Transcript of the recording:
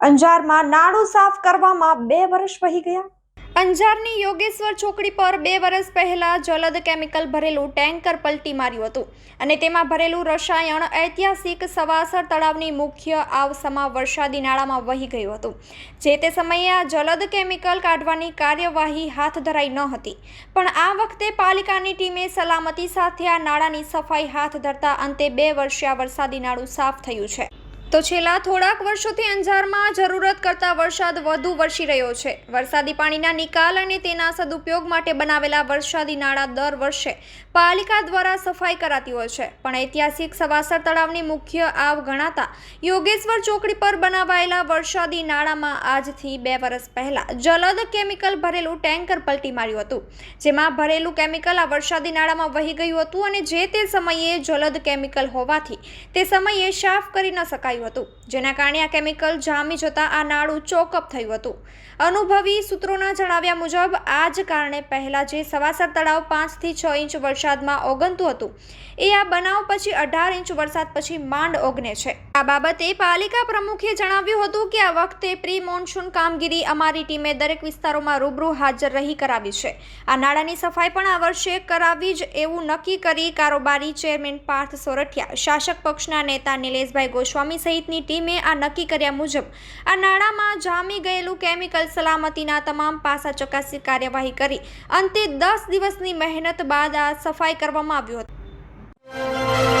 અંજારમાં નાળું સાફ કરવામાં બે વર્ષ વહી ગયા. અંજારની યોગેશ્વર ચોકડી પર બે વર્ષ પહેલાં જલદ કેમિકલ ભરેલું ટેન્કર પલટી માર્યું હતું અને તેમાં ભરેલું રસાયણ ઐતિહાસિક સવાસર તળાવની મુખ્ય આવસમાં વરસાદી નાળામાં વહી ગયું હતું. જે તે સમયે આ જલદ કેમિકલ કાઢવાની કાર્યવાહી હાથ ધરાઈ ન હતી. પણ આ વખતે પાલિકાની ટીમે સલામતી સાથે આ નાળાની સફાઈ હાથ ધરતા અંતે બે વર્ષે આ વરસાદી નાળું સાફ થયું છે. તો છેલ્લા થોડાક વર્ષોથી અંજારમાં જરૂરત કરતાં વરસાદ વધુ વરસી રહ્યો છે. વરસાદી પાણીના નિકાલ અને તેના સદુપયોગ માટે બનાવેલા વરસાદી નાળા દર વર્ષે પાલિકા દ્વારા સફાઈ કરાતી હોય છે. પણ ઐતિહાસિક સવાસર તળાવની મુખ્ય આવ ગણાતા યોગેશ્વર ચોકડી પર બનાવાયેલા વરસાદી નાળામાં આજથી બે વર્ષ પહેલા જલદ કેમિકલ ભરેલું ટેન્કર પલટી માર્યું હતું. જેમાં ભરેલું કેમિકલ આ વરસાદી નાળામાં વહી ગયું હતું અને જે તે સમયે જલદ કેમિકલ હોવાથી તે સમયે સાફ કરી ન શકાયું હતું, જેના કારણે આ કેમિકલ જામી જતા આ નાળું ચોકઅપ થયું હતું. અનુભવી સૂત્રોના જણાવ્યા મુજબ, આ જ કારણે પહેલાં જે સવાસર તળાવ પાંચથી છ ઇંચ વરસાદમાં ઓગનતું હતું, એ આ બનાવ પછી અઢાર ઇંચ વરસાદ પછી માંડ ઓગને છે. આ બાબતે પાલિકા પ્રમુખે જણાવ્યું હતું કે આ વખતે પ્રી મોન્સૂન કામગીરી અમારી ટીમે દરેક વિસ્તારોમાં રૂબરૂ હાજર રહી કરાવી છે. આ નાળાની સફાઈ પણ આ વર્ષે કરાવી જ એવું નક્કી કરી કારોબારી ચેરમેન પાર્થ સોરઠિયા, શાસક પક્ષના નેતા નિલેશભાઈ ગોસ્વામી સહિતની ટીમે આ નક્કી કર્યા મુજબ આ નાળામાં જામી ગયેલું કેમિકલ સલામતીના તમામ પાસા ચકાસી કાર્યવાહી કરી અંતે દસ દિવસની મહેનત બાદ આ સફાઈ કરવામાં આવ્યું હતું.